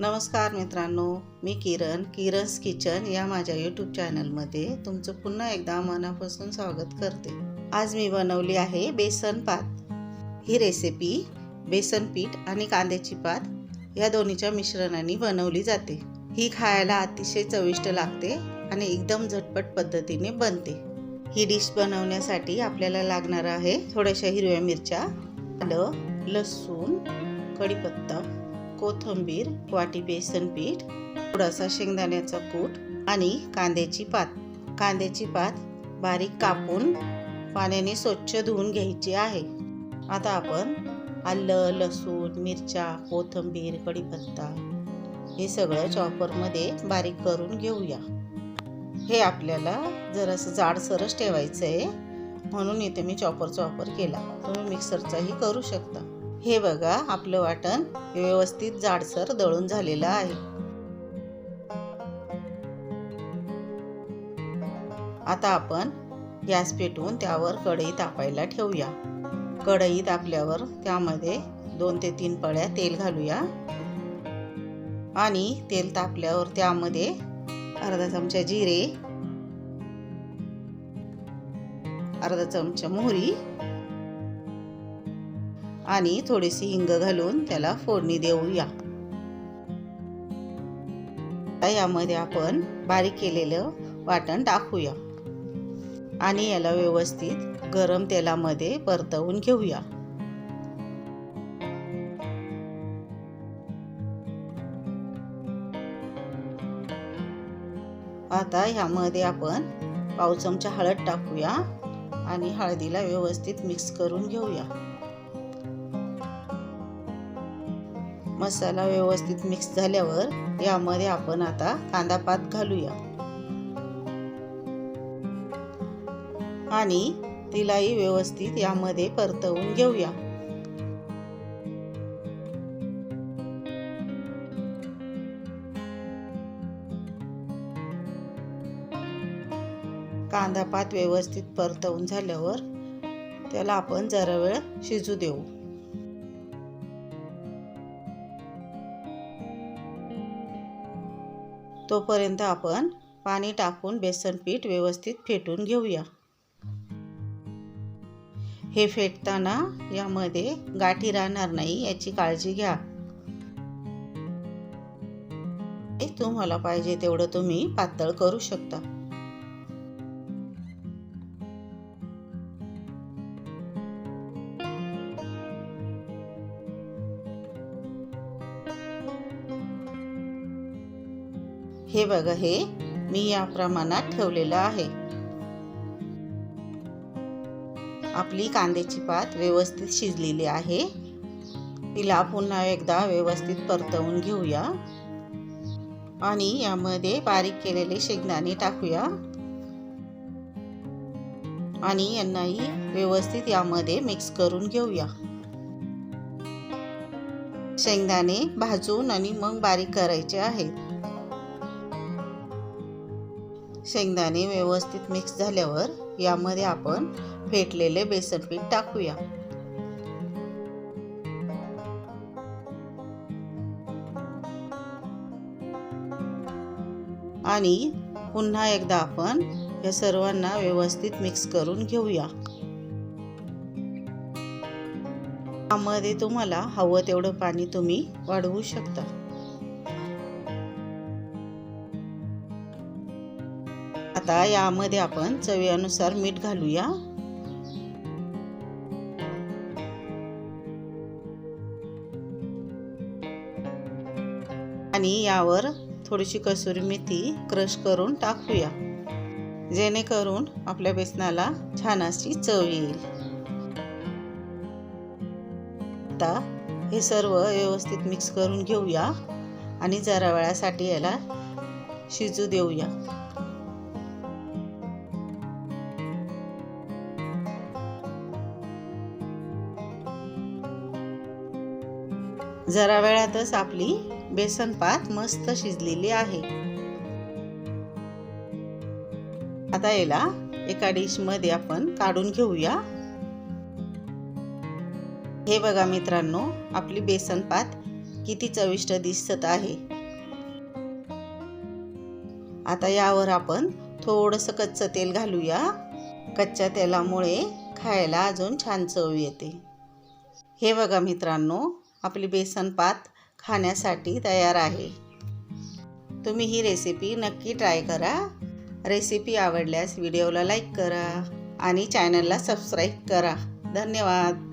नमस्कार मित्रांनो मी किरण किरन्स किचन या माझ्या यूट्यूब चॅनलमध्ये तुमचं पुन्हा एकदा मनापासून स्वागत करते. आज मी बनवली आहे बेसन पात. ही रेसिपी बेसन पीठ आणि कांद्याची पात या दोन्हीच्या मिश्रणाने बनवली जाते. ही खायला अतिशय चविष्ट लागते आणि एकदम झटपट पद्धतीने बनते. ही डिश बनवण्यासाठी आपल्याला लागणार आहे थोड्याशा हिरव्या मिरच्या आलं लसूण कढीपत्ता कोथिंबीर वाटी बेसन पीठ थोडासा शेंगदाण्याचा कूट आणि कांद्याची पात. कांद्याची पात बारीक कापून पाण्याने स्वच्छ धुवून घ्यायची आहे. आता आपण आलं लसूण मिरच्या कोथिंबीर कढीपत्ता हे सगळं चॉपरमध्ये बारीक करून घेऊया. हे आपल्याला जरासं जाडसरच ठेवायचं आहे म्हणून इथे मी चॉपरचा वापर केला. तुम्ही मिक्सरचाही करू शकता. हे बघा आपलं वाटण व्यवस्थित जाडसर दळून झालेलं आहे. आता आपण गॅस पेटवून त्यावर कढई तापायला ठेवूया. कढई तापल्यावर त्यामध्ये दोन ते तीन पळ्या तेल घालूया. आणि तेल तापल्यावर त्यामध्ये अर्धा चमचा जिरे अर्धा चमचा मोहरी आणि थोडीशी हिंग घालून त्याला फोडणी देऊया. आता यामध्ये आपण बारीक केलेलं वाटण टाकूया. आणि याला व्यवस्थित गरम तेलामध्ये परतवून घेऊया. आता ह्यामध्ये आपण पाव चमचा हळद टाकूया आणि हळदीला व्यवस्थित मिक्स करून घेऊया. मसाला व्यवस्थित मिक्स झाल्यावर यामध्ये आपण आता कांदा पात घालूया. आणि तिलाही व्यवस्थित यामध्ये परतवून घेऊया. कांदा पात व्यवस्थित परतवून झाल्यावर त्याला आपण जरा वेळ शिजू देऊ. तोपर्यंत आपण पाणी टाकून बेसन पीठ व्यवस्थित फेटून घेऊया. हे फेटताना यामध्ये गाठी राहणार नाही याची काळजी घ्या. तुम्हाला पाहिजे तेवढं तुम्ही पातळ करू शकता. हे बघा हे मी या प्रमाणात ठेवलेलं आहे. आपली कांद्याची पात व्यवस्थित शिजलेली आहे. तिला पुन्हा एकदा व्यवस्थित परतवून घेऊया. आणि यामध्ये बारीक केलेले शेंगदाणे टाकूया. आणि यांनाही व्यवस्थित यामध्ये मिक्स करून घेऊया. शेंगदाणे भाजून आणि मग बारीक करायचे आहेत. शेंगदाणे व्यवस्थित मिक्स झाल्यावर यामध्ये आपण फेटलेले बेसन पीठ टाकूया. आणि पुन्हा एकदा आपण या सर्वांना व्यवस्थित मिक्स करून घेऊया. यामध्ये तुम्हाला हवं तेवढं पाणी तुम्ही वाढवू शकता. आता यामध्ये आपण चवीनुसार मीठ घालूया. आणि यावर थोडीशी कसुरी मेथी क्रश करून टाकूया. जेणेकरून आपल्या बेसनाला छान अशी चव येईल. आता हे सर्व व्यवस्थित मिक्स करून घेऊया आणि जरा वेळासाठी याला शिजू देऊया. जरा वेळातच आपली बेसन पात मस्त शिजलेली आहे. आता याला एका डिशमध्ये आपण काढून घेऊया. हे बघा मित्रांनो आपली बेसन पात किती चविष्ट दिसत आहे. आता यावर आपण थोडंसं कच्चं तेल घालूया. कच्च्या तेलामुळे खायला अजून छान चव येते. हे बघा मित्रांनो आपली बेसनपात खाण्यासाठी तयार आहे. तुम्ही ही रेसिपी नक्की ट्राय करा. रेसिपी आवडल्यास व्हिडिओला लाईक करा आणि चॅनलला सबस्क्राईब करा. धन्यवाद.